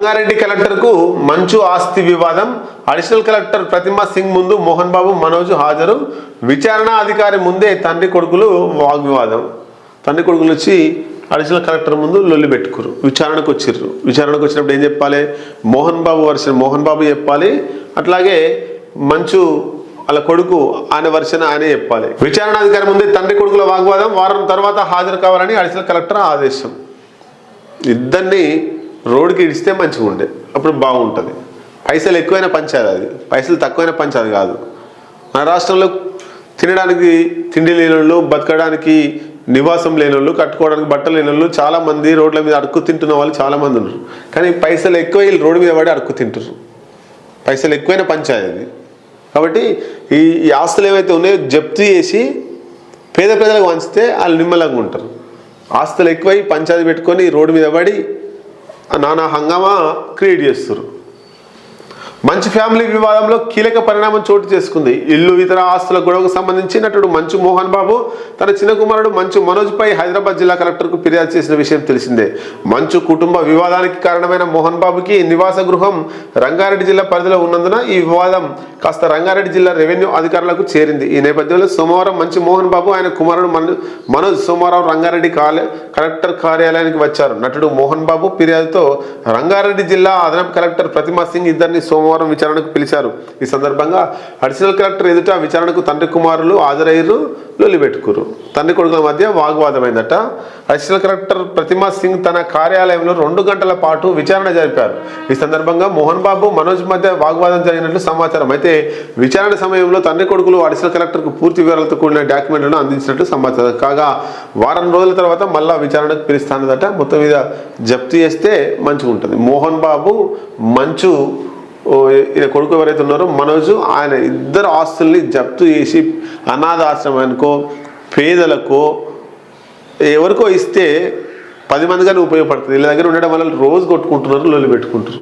రంగారెడ్డి కలెక్టర్కు మంచు ఆస్తి వివాదం. అడిషనల్ కలెక్టర్ ప్రతిమా సింగ్ ముందు మోహన్ బాబు మనోజ్ హాజరు. విచారణ అధికారి ముందే తండ్రి కొడుకులు వాగ్వివాదం. తండ్రి కొడుకులు వచ్చి అడిషనల్ కలెక్టర్ ముందు లొల్లి పెట్టుకురు. విచారణకు వచ్చిర్రు. విచారణకు వచ్చినప్పుడు ఏం చెప్పాలి? మోహన్ బాబు వర్షన్ మోహన్ బాబు చెప్పాలి. అట్లాగే మంచు వాళ్ళ కొడుకు ఆయన వర్షన్ ఆయనే చెప్పాలి. విచారణ అధికారి ముందే తండ్రి కొడుకుల వాగ్వాదం. వారం తర్వాత హాజరు కావాలని అడిషనల్ కలెక్టర్ ఆదేశం. ఇద్దరిని రోడ్డుకి ఇడిస్తే మంచిగా ఉండే. అప్పుడు బాగుంటుంది. పైసలు ఎక్కువైనా పంచాలి అది. పైసలు తక్కువైనా పంచాలి కాదు. మన రాష్ట్రంలో తినడానికి తిండి లేని వాళ్ళు బతకడానికి నివాసం లేని వాళ్ళు కట్టుకోవడానికి బట్టలు లేని వాళ్ళు చాలామంది రోడ్ల మీద అడుక్కు తింటున్న వాళ్ళు చాలామంది ఉన్నారు. కానీ పైసలు ఎక్కువ వీళ్ళు రోడ్డు మీద పడి అడుక్కు తింటారు పైసలు ఎక్కువైనా పంచాలి అది. కాబట్టి ఈ ఆస్తులు ఏవైతే ఉన్నాయో జప్తు చేసి పేద ప్రజలకు వంచితే వాళ్ళు నిమ్మలంగా ఉంటారు. ఆస్తులు ఎక్కువై పంచాయతీ పెట్టుకొని రోడ్డు మీద పడి నానా హంగామా క్రియేట్ చేస్తారు మంచు ఫ్యామిలీ వివాదంలో కీలక పరిణామం చోటు చేసుకుంది. ఇల్లు ఇతర ఆస్తుల గొడవకు సంబంధించి నటుడు మంచు మోహన్ బాబు తన చిన్న కుమారుడు మంచు మనోజ్పై హైదరాబాద్ జిల్లా కలెక్టర్కు ఫిర్యాదు చేసిన విషయం తెలిసిందే. మంచు కుటుంబ వివాదానికి కారణమైన మోహన్ బాబుకి నివాస గృహం రంగారెడ్డి జిల్లా పరిధిలో ఉన్నందున ఈ వివాదం కాస్త రంగారెడ్డి జిల్లా రెవెన్యూ అధికారులకు చేరింది. ఈ నేపథ్యంలో సోమవారం మంచు మోహన్ బాబు ఆయన కుమారుడు మనోజ్ సోమవారం రంగారెడ్డి కాలే కలెక్టర్ కార్యాలయానికి వచ్చారు. నటుడు మోహన్ బాబు ఫిర్యాదుతో రంగారెడ్డి జిల్లా అదనపు కలెక్టర్ ప్రతిమా సింగ్ ఇద్దరిని సోమవారం విచారణకు పిలిచారు. ఈ సందర్భంగా అడిషనల్ కలెక్టర్ ఎదుట విచారణకు తండ్రి కుమారులు హాజరయ్యారు లొల్లిపెట్టుకురు. తండ్రి కొడుకుల మధ్య వాగ్వాదమైందట. అడిషనల్ కలెక్టర్ ప్రతిమా సింగ్ తన కార్యాలయంలో రెండు గంటల పాటు విచారణ జరిపారు. ఈ సందర్భంగా మోహన్ బాబు మనోజ్ మధ్య వాగ్వాదం జరిగినట్లు సమాచారం అయితే విచారణ సమయంలో తండ్రి కొడుకులు అడిషనల్ కలెక్టర్కు పూర్తి వివరాలతో కూడిన డాక్యుమెంట్లను అందించినట్లు సమాచారం. కాగా వారం రోజుల తర్వాత మళ్ళా విచారణకు పిలుస్తానదట. మొత్తం మీద జప్తు చేస్తే మంచిగా ఉంటుంది మోహన్ బాబు మంచు ఈయన కొడుకు ఎవరైతే ఉన్నారో మనోజు ఆయన ఇద్దరు ఆస్తుల్ని జప్తు చేసి అనాథాశ్రమానికో పేదలకో ఎవరికో ఇస్తే పది మందిగానే ఉపయోగపడుతుంది. వీళ్ళ దగ్గర ఉండడం వల్ల రోజు కొట్టుకుంటున్నారు లొల్లి పెట్టుకుంటారు